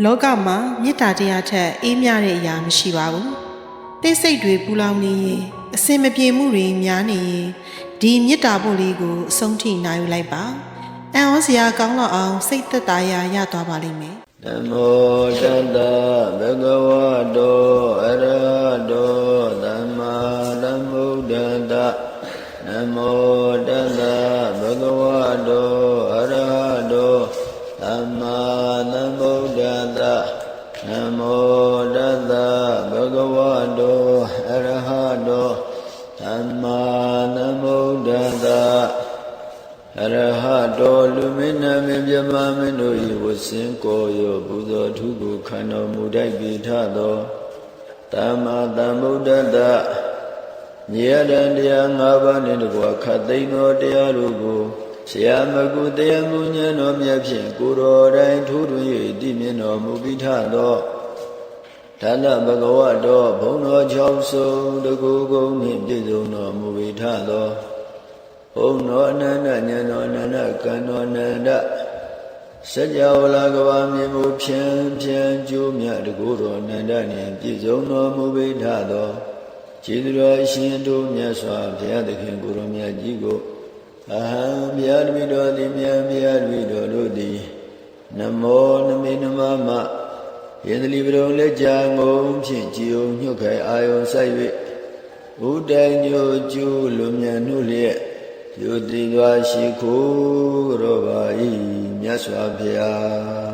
လောကမှာမေတ္တာတရားထက်အေးမြတဲ့အရာမရှိပါဘူးတိတ်ဆိတ်တွေပူလောင်နေရင်အစင်မပြေမှုတွေများနေရင်ဒီမေတ္တာဖို့လေးကိုအဆုံးထိနိုင်ယူလိုက်ပါအံ့ဩစရာကောင်းတော့အောင်စိတ်သက်သာရာရသွားပါလိမ့်မယ်နမောတတ္တဘဂဝတောအရဟတောသမ္မာသမ္ဗုဒ္ဓတ္တနမောတတ္တဘဂဝတော ဝတောအရဟတောသမ္မာသမ္ဗုဒ္ဓတ္တအရဟတောလူမင်းနာမင်းမြမမင်းတို့ဤဝစင်ကိုရောဘုဇောထုကိုခန္တော်မူတိုက်ပြီးထသောသမ္မာသမ္ဗုဒ္ဓတ္တမြေရတန်တရား၅ပါးနှင့်တကွာခတ်သိမ်းသောတရားတို့ကိုဆရာမကုတရားမူဉာဏ်တော်မြတ်ဖြင့်ကိုယ်တော်တိုင်ထိုးထွင်း၍တည်မြင်တော်မူပြီးထသော ဌာနဘဂဝတောဘုံတော်၆စုံတကူကုန်နှင့်ပြည့်စုံတော်မူပြီးထသောဘုံတော်အနန္တဉာဏ်တော်အနန္တကံတော်အနန္တစัจ java လာကဘာမြေမူဖြန်းဖြန်းကျိုးမြတ်တကူတော်အနန္တနှင့်ပြည့်စုံတော်မူပေထသောခြေတော်အရှင်တို့မြတ်စွာဘုရားသခင်ကိုရောမြတ်ကြီးကိုအဟံဘုရားတပည့်တော်သည်မြတ်ဘုရားတပည့်တော်တို့သည်နမောနမေနမမ ယေတလီပရုံလက်ကြာငုံဖြင့်ကြည်ုံညှုတ်ခိုင်အာယုံဆိုင်၍ဥတိုင်ညိုကျိုးလွန်မြန်နှုလျက်ယုတိသွားရှိခိုးရောပါဤမြတ်စွာဘုရား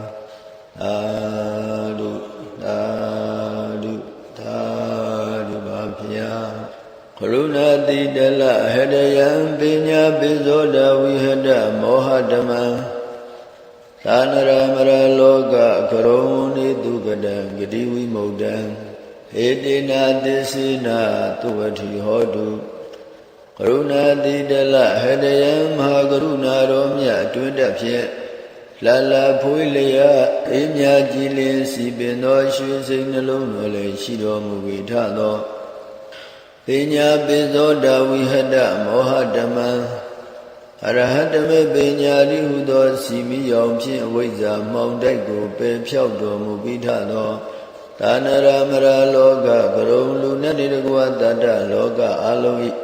အာဒုသာဒုသာဒုပါဘုရားကရုဏာတိတလဟရယံပညာပိဇောဒဝိဟတမောဟဓမ္မံ သာနရမရလောကကရုဏိတုကတံဂတိဝိမု ക്ത ံဟေတိနာသစ္စေနာသုဝတိဟောတုကရုဏာတိတလဟတယံမဟာကရုဏာတော်မြတ်အတွင်းတက်ဖြင့်လာလာဖွေးလျက်အေးမြကြည်လင်စီပင်သောရွှေစိမ်နှလုံးတော်လည်းရှိတော်မူပြီထသောပညာပိသောဒဝိဟတမောဟဓမ္မံ အရဟတမေပညာရိဟုသောစီမီယောင်ဖြင့်အဝိဇ္ဇာမှောင်တိုက်ကိုပယ်ဖြောက်တော်မူပြီးထသောဒါနရမရလောကကရုံလူနဲ့တကွာတတ္တလောကအလုံး၏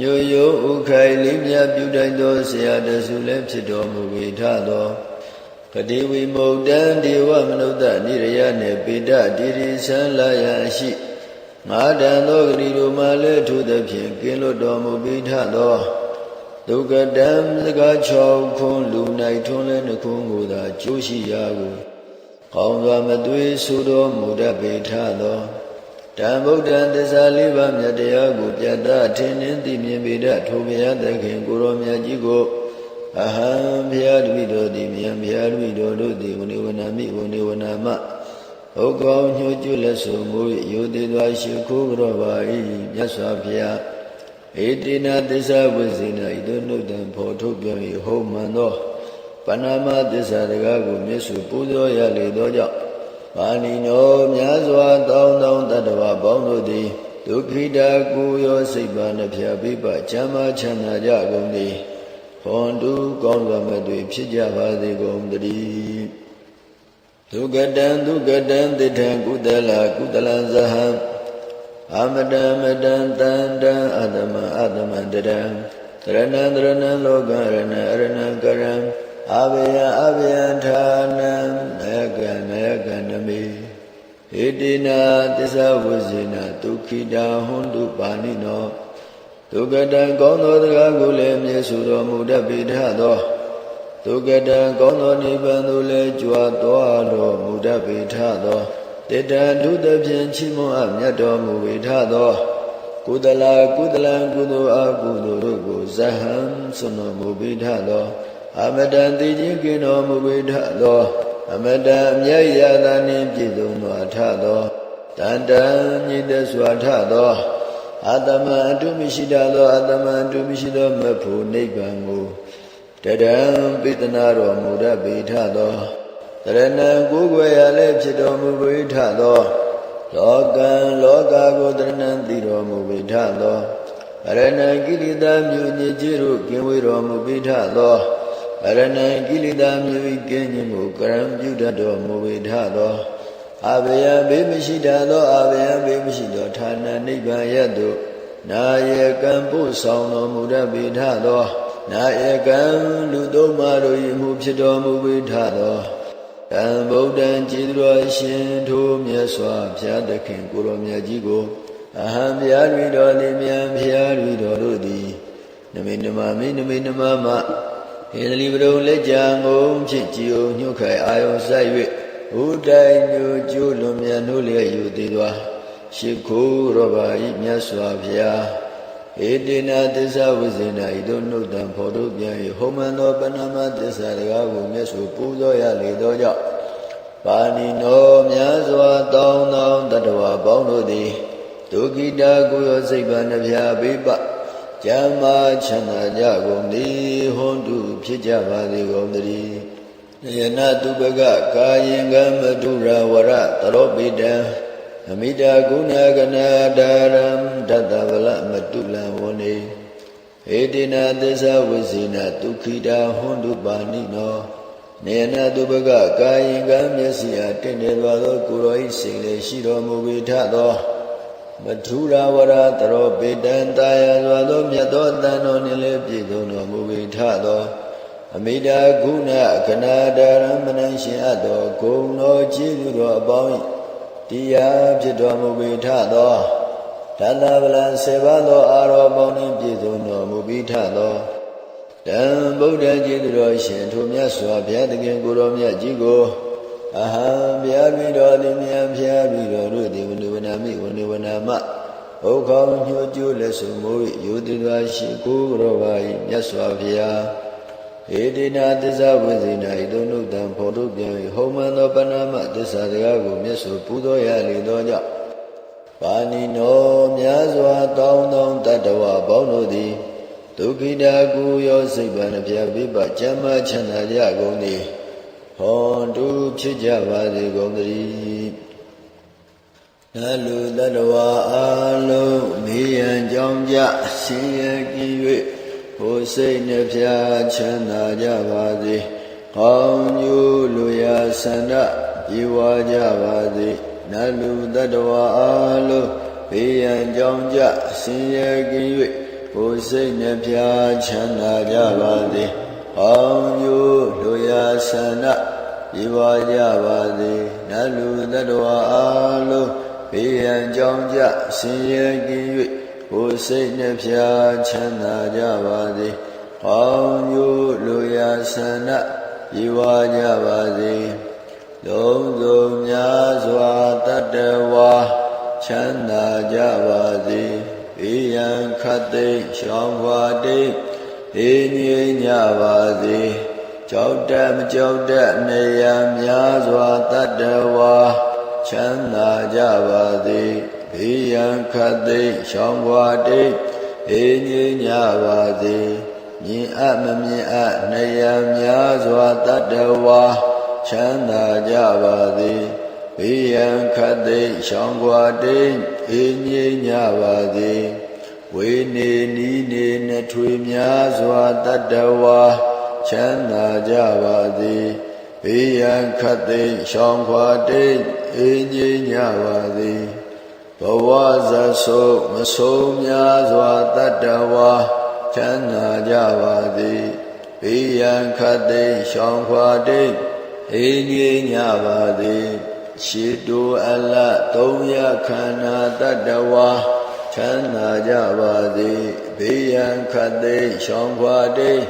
ညိုယိုဥခိုင်လေးမြပြုတိုင်းသောဆရာတဆူလည်းဖြစ်တော်မူ၏ထသောကတိဝိမု ക്ത ံဒေဝမနုဿနိရယနှင့်ပေတတိရိသံလာယရှိငါတန်သောဂတိတို့မှလည်းထိုသဖြင့်ကင်းလွတ်တော်မူပြီးထသော ဒုက္ကတံစကား၆ခွန်းလူ၌ထွန်းလဲနှခုကိုသာကျိုးရှိရာကိုကောင်းစွာမသွေးဆိုတော်မူတတ်ပေထသောတံဗုဒ္ဓံသစ္စာလေးပါးမြတ်တရားကိုပြတ်သားထင်နှင်းသိမြင်ပေတတ်ထိုဘုရားသခင်ကိုရောမြတ်ကြီးကိုအဟံဘုရားတပည့်တော်သည်မြတ်ဘုရားတပည့်တော်တို့သည်ဝနေဝနာမိဝနေဝနာမဟုတ်ကောင်းညှို့ကျွလက်ဆိုမူ၍ယုတိသွားရှိခိုးကြောပါ၏မြတ်စွာဘုရား ဧတိနာသစ္စာဝိဇိနာဤသို့နှုတ်တံဖော်ထုတ်ပြော၏ဟုတ်မှန်သောပဏာမသစ္စာတကားကိုမျက်စုပူဇော်ရလေသောကြောင့်ပါဏိနောများစွာတောင်းတောင်းတတ္တဝပေါင်းတို့သည်ဒုက္ခိတာကိုရောစိတ်ပါနှဖျားပိပချမ်းသာချမ်းသာကြကုန်သည်ဟွန်တုကောင်းစွာမဲ့တွေဖြစ်ကြပါစေကုန်တည်းဒုက္ကတံဒုက္ကတံတိထံကုသလကုသလံဇဟံ အမတံမတံတန္တံအတ္တမအတ္တမတရံတရဏံတရဏံလောကရဏအရဏံကရံအဘယအဘယဌာနံနယကနယကနမေဣတိနာသစ္စာဝိဇေနဒုက္ခိတာဟွန်တုပါဏိနောဒုက္ကတံကောင်းသောတရားကိုလည်းမြဲဆိုတော်မူတတ်ပေထသောဒုက္ကတံကောင်းသောနိဗ္ဗာန်သို့လည်းကြွားတော်တော်မူတတ်ပေထသော တေတံဒုသဖြင့်ချီးမွမ်းအပ်မြတ်တော်မူပေထသောကုသလကုသလံကုသိုလ်အကုသိုလ်တို့ကိုဇဟံဆွန်တော်မူပေထသောအမတန်တည်ခြင်းကင်းတော်မူပေထသောအမတန်အမြတ်ရတာနှင့်ပြည့်စုံသောအထသောတန်တန်မြင့်တဲ့စွာထသောအတ္တမအတုမရှိတသောအတ္တမအတုမရှိသောမဖို့နိဗ္ဗာန်ကိုတရံပိတနာတော်မူတတ်ပေထသော တရဏံကိုယ်ွယ်ရလည်းဖြစ်တော်မူပေထသောလောကံလောကကိုတရဏံသိတော်မူပေထသောရဏံကိရိတာမြို့ညစ်ကြီးတို့ကင်းဝေးတော်မူပေထသောအရဏံကိလေသာမျိုး၏ကင်းခြင်းကိုကရံပြုတတ်တော်မူဝေထသောအဘယံဘေးမရှိတတ်သောအဘယံဘေးမရှိသောဌာနနိဗ္ဗာန်ရတ်သို့နာယေကံပို့ဆောင်တော်မူတတ်ပေထသောနာယေကံလူသုံးပါးတို့၏မှုဖြစ်တော်မူပေထသော တံဗုဒ္ဓံကြည်တော်ရှင်ထိုမြတ်စွာဘုရားသခင်ကိုရောမြတ်ကြီးကိုအဟံဘုရားလူတော်လင်မြန်ဘုရားလူတော်တို့သည်နမိနမမိနမိနမမဟေသလီပရုံလက်ကြံငုံဖြင့်ကြည်ုံညှုတ်ခိုင်အာယုံဆိုင်၍ဘုတိုင်ညိုကျိုးလွန်မြန်တို့လျက်ယူသေးသောရှိခိုးရောပါဤမြတ်စွာဘုရား ဧတေနသစ္စာဝိဇ္ဇေနဤသို့နှုတ်တံဖော်တို့ပြန်၍ဟောမန်သောပဏမသစ္စာတရားကိုမျက်စုပူဇော်ရလေသောကြောင့်ပါဏိနောမြတ်စွာတောင်းတောင်းတတ္တဝါပေါင်းတို့သည်ဒုက္ခိတာကိုရောစိတ်ပါနှဖျားပိပကျမ်းမာချမ်းသာကြကုန်သည်ဟွန်တုဖြစ်ကြပါစေကုန်သတည်းယနတုပကကာယင်ကမတုရဝရတရောပိတံ အမိတာကုဏကနာဒါရံတတဗလမတုလံဝနေဧတိနာသစ္စာဝိဇိနာဒုက္ခိတာဟွန်တုပါဏိနောနေနတုပကကာယင်ကမျက်စိအားတင့်နေသွားသောကိုရောဤစိတ်လေးရှိတော်မူပေထသောမထုရာဝရတရောပေတံတာယစွာသောမြတ်သောတန်တော်နှင့်လည်းပြည့်စုံတော်မူပေထသောအမိတာကုဏခဏဒါရမဏရှင်အပ်သောဂုဏ်တော်ကျေးဇူးတော်အပေါင်း တရားဖြစ်တော်မူပေထသောတသဗလံဆေဘသောအာရောပေါင်းနှင့်ပြည့်စုံတော်မူပြီးထသောတံဗုဒ္ဓကျေးဇူးတော်ရှင်ထိုမြတ်စွာဘုရားသခင်ကိုယ်တော်မြတ်ကြီးကိုအဟံဘုရားပြီးတော်သည်မြတ်ဘုရားပြီးတော်တို့သည်ဝိဝနာမိဝိဝနာမဥက္ကောညှို့ကျိုးလက်စုံမိုးယုတိသာရှိကိုယ်တော်ပါ၏မြတ်စွာဘုရား ဧတိနာသစ္စာဝိဇိနာဤသို့နှုတ်တံဖော်ထုတ်ပြန်၍ဟောမန်သောပဏာမသစ္စာတရားကိုမျက်စုပူဇော်ရလေသောကြောင့်ပါဏိနောမြာစွာတောင်းတောင်းတတ္တဝပေါင်းတို့သည်ဒုက္ခိတာကုယောစိတ်ပန်ပြပိပကျမ်းမချမ်းသာကြကုန်သည်ဟောတုဖြစ်ကြပါစေကုန်သတည်းနလူတတ္တဝအာလုံးမေယံကြောင့်ကြဆင်းရဲကြည်၍ ဟိုစိတ်နှဖျားချမ်းသာကြပါစေကောင်းကျိုးလူရာဆန္ဒပြေဝကြပါစေနလူတတ္တဝအာလုံးဘေးရန်ကြောင့်ကြဆင်းရဲကြည်၍ကိုယ်စိတ်နှဖျားချမ်းသာကြပါစေ။အောင်ယိုလူရာဆန္ဒပြေပါကြပါစေ။နတ်လူတ attva အားလုံးဘေးရန်ကြောင်းကြဆင်းရဲကြည်၍ ကိုယ်စိတ်နှဖျားချမ်းသာကြပါစေ။အောင်ယိုလူရာဆန္ဒပြေပါကြပါစေ။လုံးစုံများစွာတတ္တဝါချမ်းသာကြပါစေ။ေယံခတ်သိမ့်ရှောင်းပါတိအေးငြိမ်ကြပါစေကြောက်တတ်မကြောက်တတ်နေရများစွာတတ္တဝါချမ်းသာကြပါစေ ဘေးရန်ခတ်သိမ့်ရှောင်းပါတိအေးငြိမ်ကြပါစေမြင်အပ်မမြင်အပ်နေရများစွာတတ္တဝါချမ်းသာကြပါစေဘေးရန်ခတ်သိမ့်ရှောင်းပွားတိမ်အေးငြိမ်ကြပါစေဝေနေနီးနေနှထွေများစွာတတ္တဝါချမ်းသာကြပါစေဘေးရန်ခတ်သိမ့်ရှောင်းခွာတိမ်အေးငြိမ်ကြပါစေ ဘဝဇဆုမဆုံးများစွာတတ္တဝါချမ်းသာကြပါစေဘေးရန်ခတ်သိမ့်ရှောင်းခွာတိမ်အေးငြိမ်ကြပါစေရှိတုအလသုံးရခန္ဓာတတ္တဝါချမ်းသာကြပါစေဘေးရန်ခတ်သိမ်းရှောင်းခွာတိမ်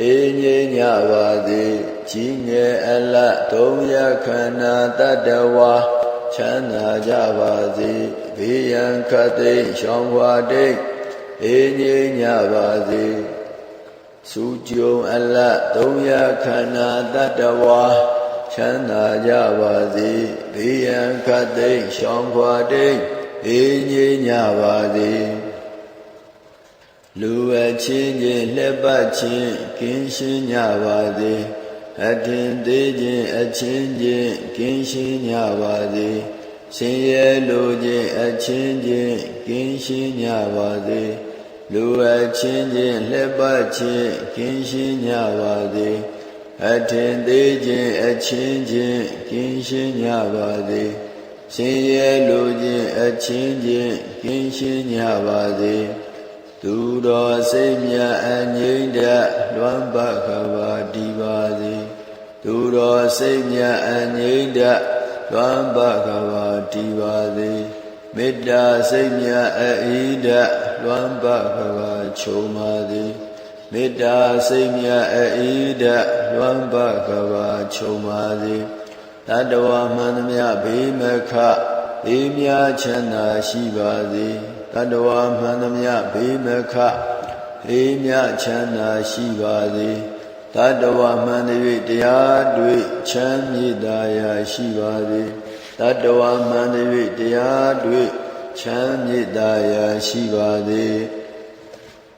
အေးငြိမ်ကြပါစေကြီးငယ်အလသုံးရခန္ဓာတတ္တဝါ ချမ်းသာကြပါစေဘေးရန်ခတ်သိမ်းရှောင်းခွာတိမ်အေးငြိမ်ကြပါစေစုကြုံအလသုံးရခန္ဓာတတ္တဝါချမ်းသာကြပါစေဘေးရန်ခတ်သိမ်းရှောင်းခွာတိမ်အေးငြိမ်ကြပါစေလူအချင်းချင်းလက်ပတ်ချင်းကင်းရှင်းကြပါစေ အထင်သေးခြင်းအချင်းချင်းကင်းရှင်းကြပါစေဆင်းရဲလိုခြင်းအချင်းချင်းကင်းရှင်းကြပါစေလူအချင်းချင်းလှက်ပတ်ချင်းကင်းရှင်းကြပါစေအထင်သေးခြင်းအချင်းချင်းကင်းရှင်းကြပါစေရှင်ရဲ့လူချင်းအချင်းချင်းကင်းရှင်းကြပါစေသူတော်စိတ်မြတ်အငြိမ့်တလွမ်းပတ်ခပါဒီပါစေ သူတော်စိတ်မြတ်အငြိမ့်တလွမ်းပတ်ခပါဒီပါစေမေတ္တာစိတ်မြတ်အဣဒလွမ်းပတ်ခပါချုံပါစေမေတ္တာစိတ်မြတ်အဣဒလွမ်းပတ်ခပါချုံပါစေတတဝမှန်သမျှဘေးမခဘေးများချမ်းသာရှိပါစေတတဝမှန်သမျှဘေးမခဘေးများချမ်းသာရှိပါစေ တတဝမှန်သည်တရားတွေ့ချမ်းမြေ့သာရာရှိပါစေတတဝမှန်သည်တရားတွေ့ချမ်းမြေ့သာရာရှိပါစေ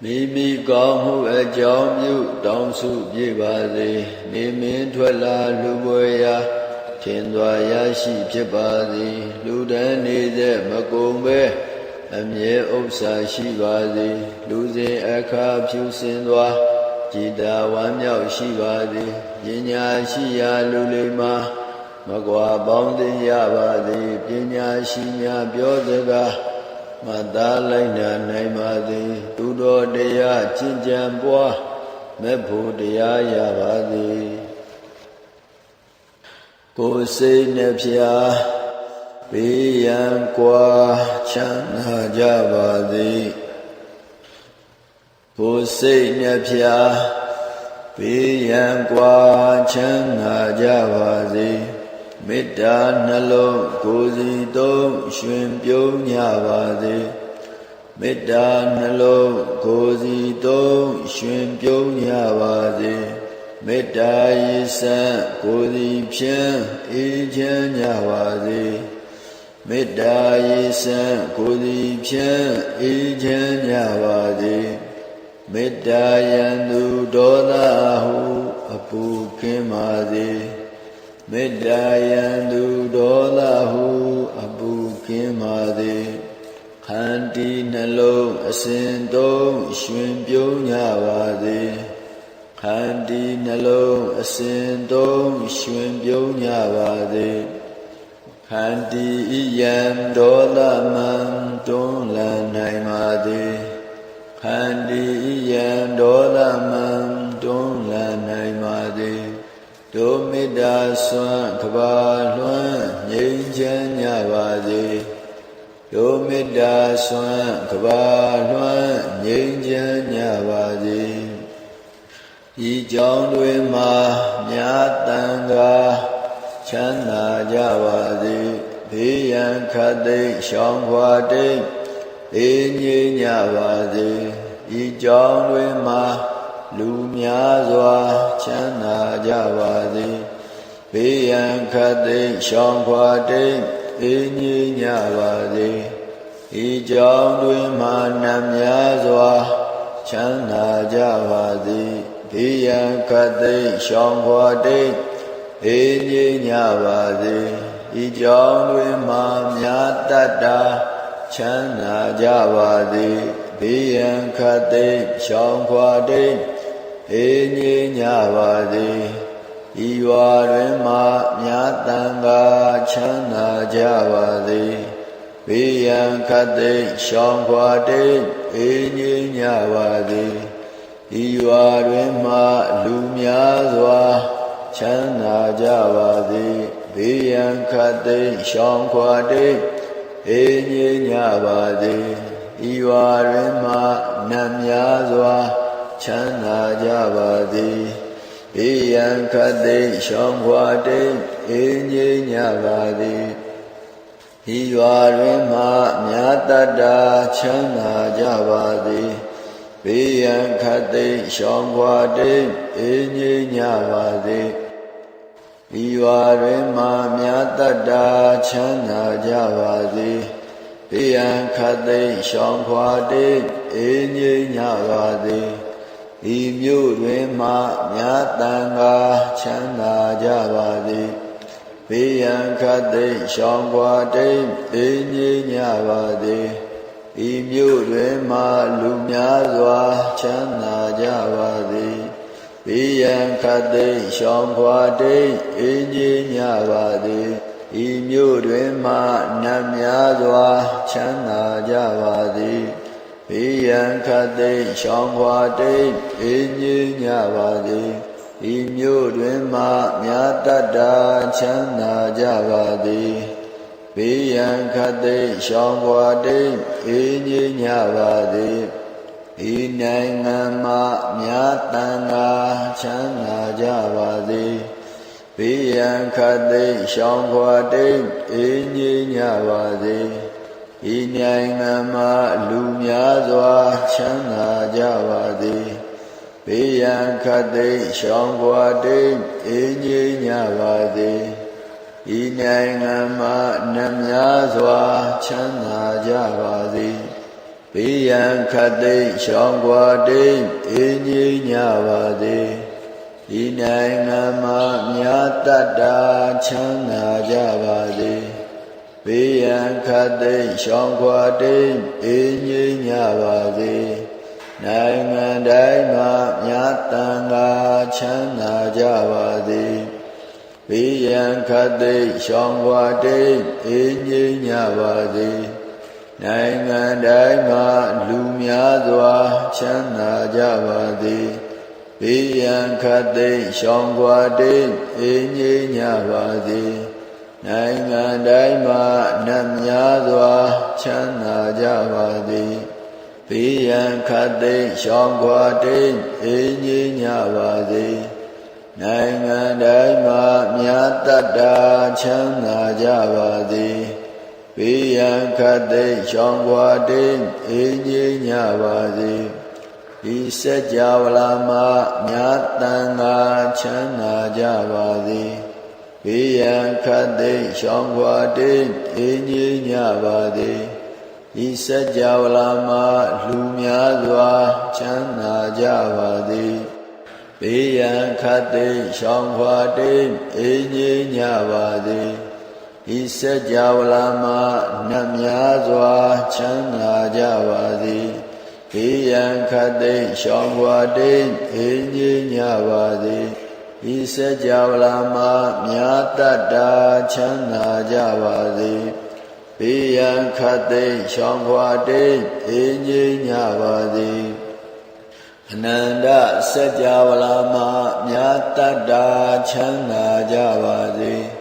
မိမိကောင်းမှုအကြောင်းပြုတောင်းစုပြပါစေနေမင်းထွက်လာလူပွဲရာထင်သွားရရှိဖြစ်ပါစေလူတန်းနေတဲ့မကုံပဲအမြဲဥစ္စာရှိပါစေလူစဉ်အခါဖြူစင်သွား ကြည်တာဝမ်းမြောက်ရှိပါစေပညာရှိရာလူလေးမှာမကွာပေါင်းသိရပါစေပညာရှိများပြောစကားမသားလိုက်နာနိုင်ပါစေသူတော်တရားကျင့်ကြံပွားမဲ့ဖို့တရားရပါစေကိုယ်စိတ်နှဖျားဘေးရန်ကွာချမ်းသာကြပါစေကို ယ်စိတ်နှဖျားဘေးရန်ကွာချမ်းသာကြပါစေမေတ္တာနှလုံးကိုယ်စီသုံးရှင်ပြုံးကြပါစေမေတ္တာနှလုံးကိုယ်စီသုံးရှင်ပြုံးကြပါစေမေတ္တာရေစံကိုယ်စီဖြန်းအေးချမ်းကြပါစေမေတ္တာရေစံကိုယ်စီဖြန်းအေးချမ်းကြပါစေ မေတ္တာယံသူဒေါသဟုအပူကင်းပါစေမေတ္တာယံသူဒေါသဟုအပူကင်းပါစေခန္တီနှလုံးအစဉ်သုံးရှင်ပြုံးကြပါစေခန္တီနှလုံးအစဉ်သုံးရှင်ပြုံးကြပါစေခန္တီဤယံဒေါသမံတွန်းလန်းနိုင်ပါစေ ခန္တီဤယံဒေါသမံတွန်းလန်းနိုင်ပါစေဒုမေတ္တာဆွမ်းကဘာလွှမ်းငြိမ်းချမ်းကြပါစေဒုမေတ္တာဆွမ်းကဘာလွှမ်းငြိမ်းချမ်းကြပါစေဤကြောင့်တွင်မှာမြတ်တန်ခါချမ်းသာကြပါစေဘေးရန်ခတ်သိမ်းရှောင်းခွာတိတ် အေးငြိမ်းကြပါစေဤကြောင့်တွင်မှာလူများစွာချမ်းသာကြပါစေဘေးရန်ခတ်သိမ်းရှောင်းခွာတိတ်အေးငြိမ်းကြပါစေဤကြောင့်တွင်မှနတ်များစွာချမ်းသာကြပါစေဘေးရန်ခတ်သိမ်းရှောင်းခွာတိတ်အေးငြိမ်းကြပါစေဤကြောင့်တွင်မှမြတ်တတ္တာ ချမ်းသာကြပါစေဘေးရန်ခတ်သိမ်းရှောင်းခွာတိတ်အေးငြိမ်းကြပါစေဤဝါတွင်မှမြတ်တန်ခါချမ်းသာကြပါစေဘေးရန်ခတ်သိမ်းရှောင်းခွာတိတ်အေးငြိမ်းကြပါစေဤဝါတွင်မှလူများစွာချမ်းသာကြပါစေဘေးရန်ခတ်သိမ်းရှောင်းခွာတိတ် အေးငြိမ်းကြပါစေဤဝါတွင်မှနတ်များစွာ ချမ်းသာကြပါသည်ဘေးရန်ခတ်သိမ်းရှောင်းခွာတိတ်အေးငြိမ်းကြပါသည်ဤရွာတွင်မှမြတ်တတ္တာချမ်းသာကြပါသည်ဘေးရန်ခတ်သိမ်းရှောင်းခွာတိတ်အေးငြိမ်းကြပါသ ည်ဤရွာတွင်မှမြတ်တတ္တာချမ်းသာကြပါသည်ဘေးရန်ခတ်သိမ်းရှောင်းခွာတိတ်အေးငြိမ်းကြပါသည်ဤမြို့တွင်မှမြတ်တန်ခါချမ်းသာကြပါသည်ဘေးရန်ခတ်သိမ်းရှောင်းပွားတိမ်အေးငြိမ်းကြပါသည်ဤမြို့တွင်မှလူများစွာချမ်းသာကြပါစေ ဘိယံခတ်သိမ်းရှောင်းခွာတိမ်အင်းကြီးညပါစေဤမြို့တွင်မှနတ်များစွာချမ်းသာကြပါစေဘေးရန်ခတ်သိမ်းရှောင်းခွာတိမ်အင်းကြီးညပါစေဤမြို့တွင်မှမြတ်တတ္တာချမ်းသာကြပါစေဘေးရန်ခတ်သိမ်းရှောင်းခွာတိမ်အင်းကြီးညပါစေ ဤနိုင်ငံမှာမြတ်တန်ခါချမ်းသာကြပါစေဘေးရန်ခတ်သိမ်းရှောင်းခွာတိမ်အင်းကြီးညပါစေဤနိုင်ငံမှာလူများစွာချမ်းသာကြပါစေဘေးရန်ခတ်သိမ်းရှောင်းခွာတိမ်အင်းကြီးညပါစေဤနိုင်ငံမှာနှများစွာချမ်းသာကြပါစေ ဘေးရန်ခတ်သိမ်းရှောင်းခွာတိမ်အင်းကြီးညပါစေဤနိုင်ငံမှာမြတ်တတ္တာချမ်းသာကြပါစေဘေးရန်ခတ်သိမ်းရှောင်းခွာတိမ်အင်းကြီးညပါစေနိုင်ငံတိုင်းမှာမြတ်တန်ခါချမ်းသာကြပါစေဘေးရန်ခတ်သိမ်းရှောင်းခွာတိမ်အင်းကြီးညပါစေ နိုင်ငံတိုင်းမှာလူများစွာ ချမ်းသာကြပါစေဘေးရန်ခတ်သိမ်းရှောင်းခွာတိမ်အင်းကြီးညပါစေနိုင်ငံတိုင်းမှာနတ်များစွာ ချမ်းသာကြပါစေဘေးရန်ခတ်သိမ်းရှောင်းခွာတိမ်အင်းကြီးညပါစေနိုင်ငံတိုင်းမှာမြတ်တတ္တာချမ်းသာကြပါစေဘေး ရန်ခတ်သိမ်းရှောင်းခွာတိမ်အင်းကြီးညပါစေဒီစัจ java လာမှာမြတ်တန်ခါချမ်းသာကြပါစေဘေးရန်ခတ်သိမ်းရှောင်းခွာတိမ်အင်းကြီးညပါစေဤစัจ java လာမှာလူများစွာချမ်းသာကြပါစေဘေးရန်ခတ်သိမ်းရှောင်းခွာတိမ်အင်းကြီးညပါစေ ဤစကြဝဠာမှာနတ်များစွာ ချမ်းသာကြပါသည်ဟိယံခတိရှောင်းဝတိအင်းကြီးညပါသည်ဤစကြဝဠာမှာမြာတတ္တာချမ်းသာကြပါသည်ဘိယံခတိရှောင်းဝတိအင်းကြီးညပါသည်အနန္တစကြဝဠာမှာမြာတတ္တာချမ်းသာကြပါသည်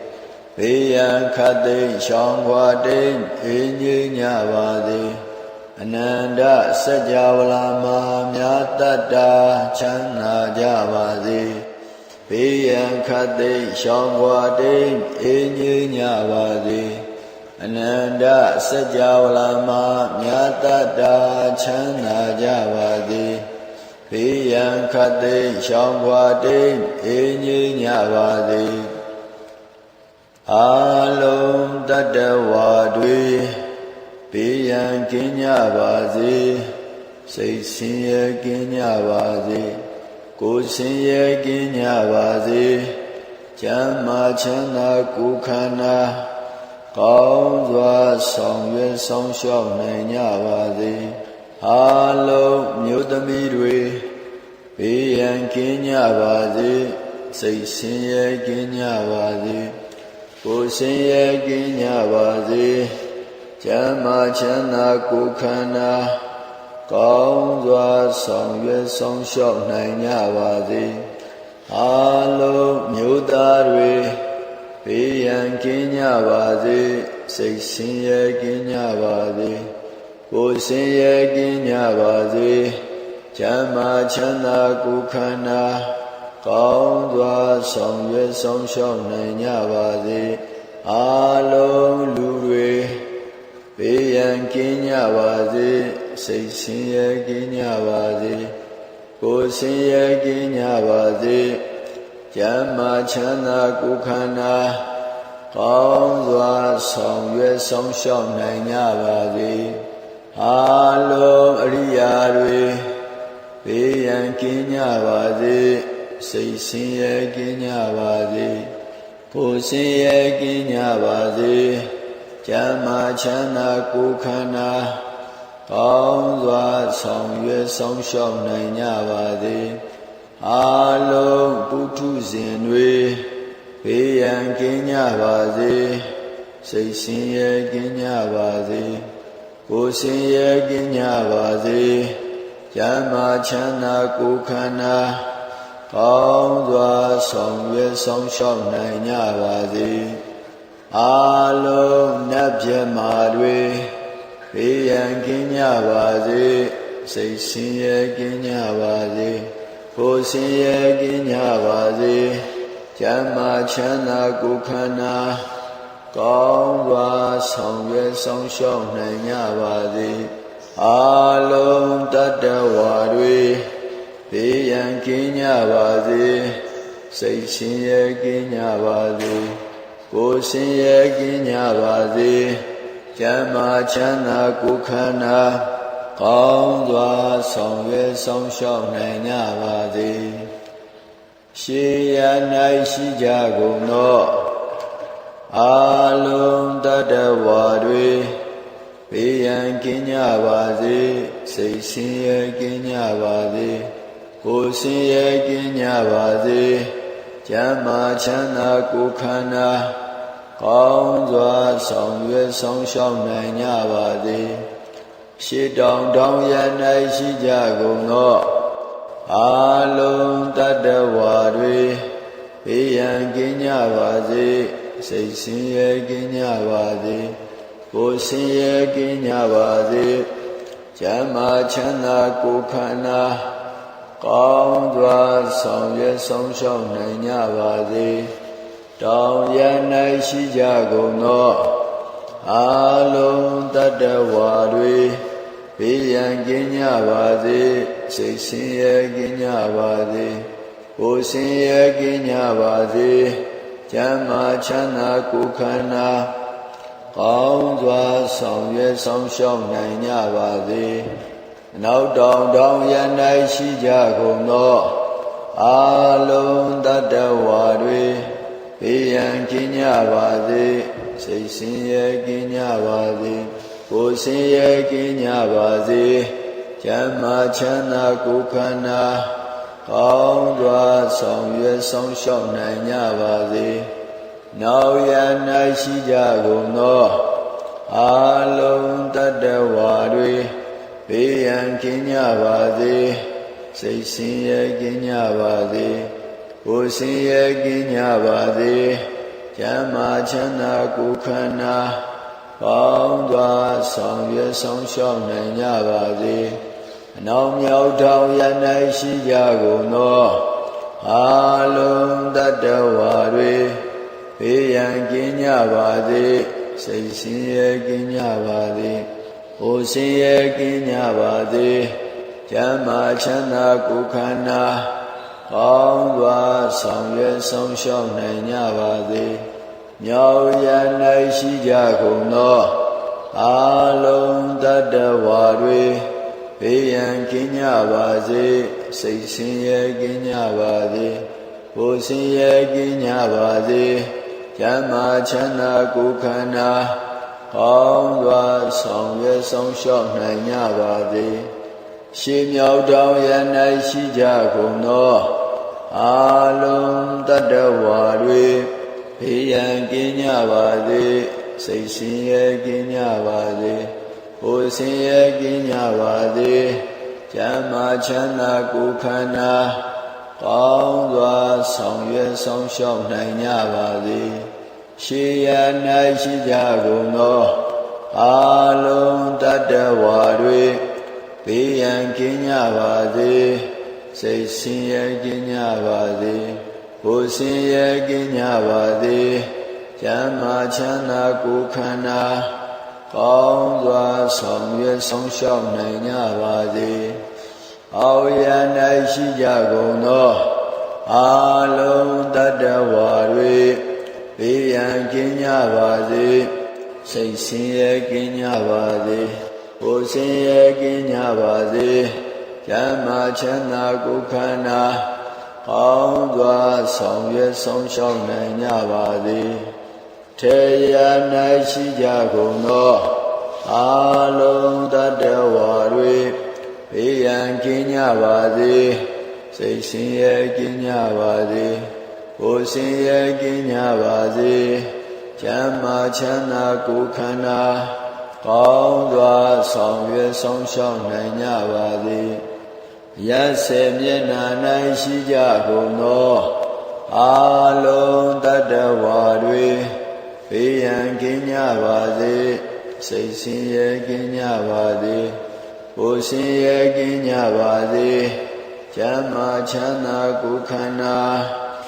ဘေးရန်ခတ်သိမ်းရှောင်းခွာတိမ်အင်းကြီးညပါစေအနန္တစัจ java လာမှာမြတ်တတ္တာချမ်းသာကြပါစေဘေးရန်ခတ်သိမ်းရှောင်းခွာတိမ်အင်းကြီးညပါစေအနန္တစัจ java လာမှာမြတ်တတ္တာချမ်းသာကြပါစေဘေးရန်ခတ်သိမ်းရှောင်းခွာတိမ်အင်းကြီးညပါစေ အာလုံးတတ္တဝါတွေဘေးရန်ကင်းကြပါစေစိတ်ဆင်းရဲကင်းကြပါစေကိုယ်ဆင်းရဲကင်းကြပါစေချမ်းသာချမ်းသာကိုယ်ခန္ဓာကောင်းစွာဆောင်ရွက်ဆောင်ရှောက်နိုင်ကြပါစေအားလုံးမြို့သမီးတွေဘေးရန်ကင်းကြပါစေစိတ်ဆင်းရဲကင်းကြပါစေ ကိုယ်ဆင်းရဲကင်းကြပါစေချမ်းသာချမ်းသာကိုယ်ခန္ဓာကောင်းစွာဆောင်ရွက်ဆောင်ရှောက်နိုင်ကြပါစေအားလုံးမြို့သားတွေဘေးရန်ကင်းကြပါစေစိတ်ဆင်းရဲကင်းကြပါစေကိုယ်ဆင်းရဲကင်းကြပါစေချမ်းသာချမ်းသာကိုယ်ခန္ဓာ ကောင်းစွာဆောင်ရွက်ဆောင်ရှောက်နိုင်ကြပါစေအားလုံးလူတွေဘေးရန်ကင်းကြပါစေစိတ်ဆင်းရဲကင်းကြပါစေကိုယ်ဆင်းရဲကင်းကြပါစေကျမ်းမာချမ်းသာကိုယ်ခန္ဓာကောင်းစွာဆောင်ရွက်ဆောင်ရှောက်နိုင်ကြပါစေအားလုံးအရိယာတွေဘေးရန်ကင်းကြပါစေ စိတ်ဆင်းရဲကင်းကြပါစေကိုယ်ဆင်းရဲကင်းကြပါစေကျမ်းမာချမ်းသာကိုယ်ခန္ဓာကောင်းစွာဆောင်ရွယ်ဆောင်ရှောက်နိုင်ကြပါစေအာလုံးပုထုဇဉ်တွေဘေးရန်ကင်းကြပါစေစိတ်ဆင်းရဲကင်းကြပါစေကိုယ်ဆင်းရဲကင်းကြပါစေကျမ်းမာချမ်းသာကိုယ်ခန္ဓာ ကောင်းစွာဆောင်ရွယ်ဆောင်ရှောက်နိုင်ကြပါစေအာလုံးနတ်ပြမာတွေဘေးရန်ကင်းကြပါစေစိတ်ဆင်းရဲကင်းကြပါစေကိုယ်ဆင်းရဲကင်းကြပါစေကျမ်းမာချမ်းသာကိုယ်ခန္ဓာကောင်းစွာဆောင်ရွယ်ဆောင်ရှောက်နိုင်ကြပါစေအာလုံးတတ္တဝါတွေဘေးရန် ကင်းကြပါစေစိတ်ဆင်းရဲကင်းကြပါစေကိုယ်ဆင်းရဲကင်းကြပါစေကျမ်းမာချမ်းသာကိုယ်ခန္ဓာကောင်းစွာဆောင်ရွယ်ဆောင်ရှောက်နိုင်ကြပါစေရှေးရ၌ရှိကြကုန်သောအာလုံးတတ္တဝါတွေဘေးရန်ကင်းကြပါစေစိတ်ဆင်းရဲကင်းကြပါစေ ကိုယ်ဆင်းရဲကင်းကြပါစေကျမ်းမာချမ်းသာကိုယ်ခန္ဓာကောင်းစွာဆောင်ရွယ်ဆောင်ရှောက်နိုင်ကြပါစေရှေးတောင်တောင်ရ၌ရှိကြကုန်သောအာလုံးတတ္တဝါတွေဘေးရန်ကင်းကြပါစေစိတ်ဆင်းရဲကင်းကြပါစေကိုယ်ဆင်းရဲကင်းကြပါစေကျမ်းမာချမ်းသာကိုယ်ခန္ဓာ ကောင်းစွာဆောင်ရွယ်ဆောင်ရှောက်နိုင်ကြပါစေတောင်ရ၌ရှိကြကုန်သောအာလုံးတတ္တဝါတွေဘေးရန်ကင်းကြပါစေစိတ်ဆင်းရဲကင်းကြပါစေကိုယ်ဆင်းရဲကင်းကြပါစေကျမ်းမာချမ်းသာကိုယ်ခန္ဓာကောင်းစွာဆောင်ရွယ်ဆောင်ရှောက်နိုင်ကြပါစေ နောက်တောင်တောင်ရ၌ရှိကြကုန်သောအာလုံးတတ္တဝါတွေဘေးရန်ကင်းကြပါစေစိတ်ဆင်းရဲကင်းကြပါစေကိုယ်ဆင်းရဲကင်းကြပါစေကျမ်းမာချမ်းသာကိုယ်ခန္ဓာကောင်းစွာဆောင်ရွယ်ဆောင်ရှောက်နိုင်ကြပါစေနောက်ရ၌ရှိကြကုန်သောအာလုံးတတ္တဝါတွေ ဘေးရန်ကင်းကြပါစေစိတ်ဆင်းရဲကင်းကြပါစေကိုယ်ဆင်းရဲကင်းကြပါစေကျမ်းမာချမ်းသာကိုယ်ခန္ဓာကောင်းစွာဆောင်ရွယ်ဆောင်ရှောက်နိုင်ကြပါစေအနောက်မြောက်ထောင်ရ၌ရှိကြကုန်သောအာလုံးတတ္တဝါတွေဘေးရန်ကင်းကြပါစေစိတ်ဆင်းရဲကင်းကြပါစေ ကိုယ်ဆင်းရဲကင်းကြပါစေကျမ်းမာချမ်းသာကိုယ်ခန္ဓာကောင်းစွာဆောင်ရွယ်ဆောင်ရှောက်နိုင်ကြပါစေမြောက်ရ၌ရှိကြကုန်သောအာလုံးတတ္တဝါတွေဘေးရန်ကင်းကြပါစေစိတ်ဆင်းရဲကင်းကြပါစေကိုယ်ဆင်းရဲကင်းကြပါစေကျမ်းမာချမ်းသာကိုယ်ခန္ဓာ ကောင်းစွာဆောင်ရွယ်ဆောင်ရှောက်နိုင်ကြပါစေရှေးမြောက်တောင်ရ၌ရှိကြကုန်သောအာလုံးတတ္တဝါတွေဘေးရန်ကင်းကြပါစေစိတ်ဆင်းရဲကင်းကြပါစေကိုယ်ဆင်းရဲကင်းကြပါစေကျမ်းမာချမ်းသာကိုယ်ခန္ဓာကောင်းစွာဆောင်ရွယ်ဆောင်ရှောက်နိုင်ကြပါစေ ရှေးရ၌ရှိကြကုန်သောအာလုံးတတ္တဝါတွေဘေးရန်ကင်းကြပါစေစိတ်ဆင်းရဲကင်းကြပါစေကိုယ်ဆင်းရဲကင်းကြပါစေကျမ်းမာချမ်းသာကိုယ်ခန္ဓာကောင်းစွာဆောင်ရွယ်ဆောင်ရှောက်နိုင်ကြပါစေအောက်ရ၌ရှိကြကုန်သောအာလုံးတတ္တဝါတွေ ဘေးရန်ကင်းကြပါစေစိတ်ဆင်းရဲကင်းကြပါစေကိုယ်ဆင်းရဲကင်းကြပါစေကျမ်းမာချမ်းသာကိုယ်ခန္ဓာကောင်းစွာဆောင်ရွယ်ဆောင်ရှောက်နိုင်ကြပါစေထေရ၌ရှိကြကုန်သောအာလုံးတတ္တဝါတွေဘေးရန်ကင်းကြပါစေစိတ်ဆင်းရဲကင်းကြပါစေ ကိုယ်ဆင်းရဲကင်းကြပါစေချမ်းသာချမ်းသာကိုယ်ခန္ဓာကောင်းစွာဆောင်ရွယ်ဆောင်ရှောက်နိုင်ကြပါစေရက်စေမျက်နာ၌ရှိကြကုန်သောအာလုံးတတ္တဝါတွေဘေးရန်ကင်းကြပါစေစိတ်ဆင်းရဲကင်းကြပါစေကိုယ်ဆင်းရဲကင်းကြပါစေချမ်းသာချမ်းသာကိုယ်ခန္ဓာ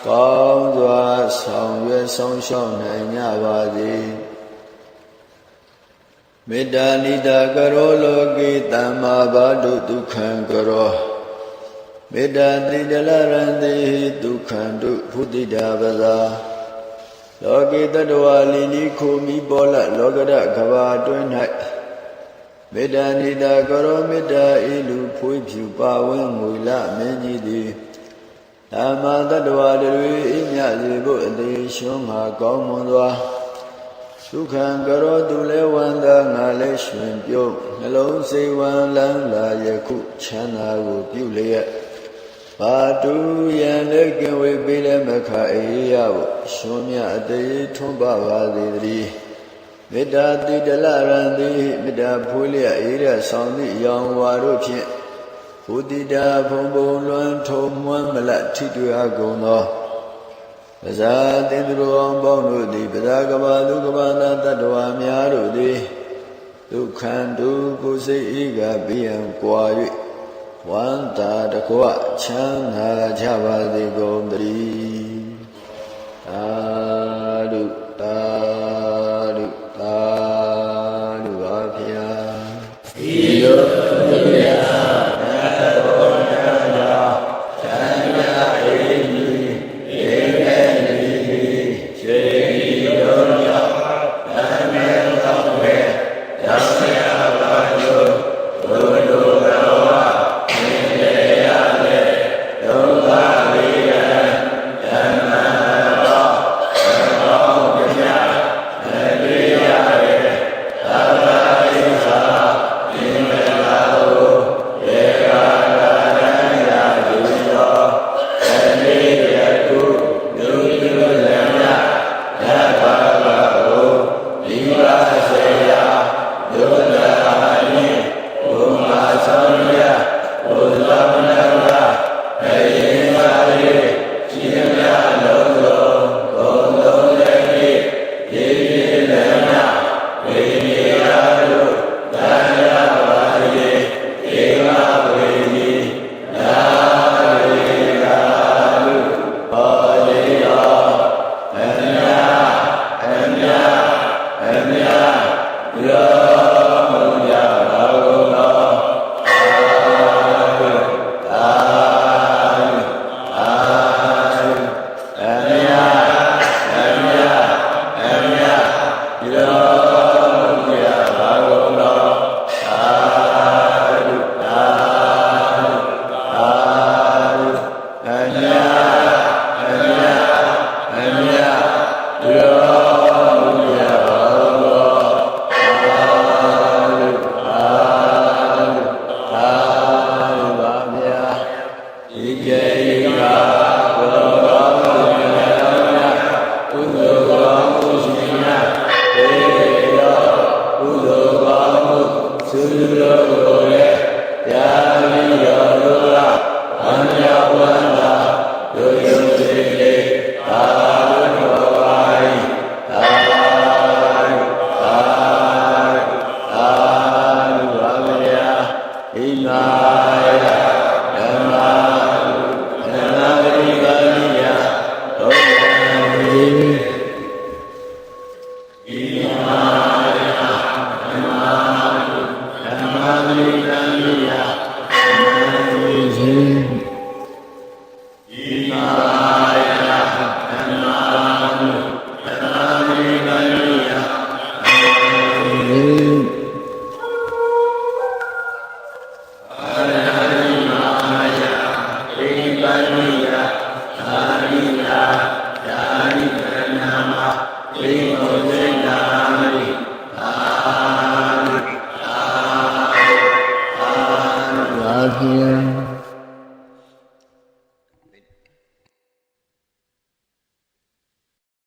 ကောင်းစွာဆောင်ရွယ်ဆောင်ရှောက်နိုင်ကြပါစေမေတ္တာနိတာကရောလောကေတမ္မာဘာဒုဒုက္ခံကရောမေတ္တာတိတလရန္တိဒုက္ခံဒုဖုတိတာပဇာလောကေတတဝါလီလီခိုမိဘောလလောကရကဘာတွင်၌မေတ္တာနိတာကရောမေတ္တာဤလူဖွေးဖြူပါဝင်ငွေလမင်းကြီးသည် ဓမ္မတတဝါတွေအမြစေဖို့အသေးရှုံးမှာကောင်းမွန်စွာဒုက္ခံကရောသူလဲဝန္တာငါလဲရှင်ပြုတ်နှလုံးစိတ်ဝမ်းလန်းလာယခုချမ်းသာကိုပြုလျက်ဘာတူယံလက်ကင်ဝေပေးလဲမခအေးရဖို့ရှင်မြအသေးထွန်းပါပါသေးတည်းမေတ္တာတိတလရံတိမေတ္တာဖိုးလျက်အေးရဆောင်သည့်ရောင်ဝါတို့ဖြင့် ဘုဒ္ဓတာဘုံဘုံလွန်ထုံမွမ်းမလတ်ထိတွေ့အကုန်သောပဇာတင်သူတော်အောင်ပေါင်းတို့သည်ပဇာကဘာလူကဘာနာတတ္တဝါများတို့သည်ဒုက္ခံဒုကိုယ်စိတ်ဤကဘိယံကွာ၍ဝန္တာတကွချမ်းသာကြပါစေကုန်သတည်း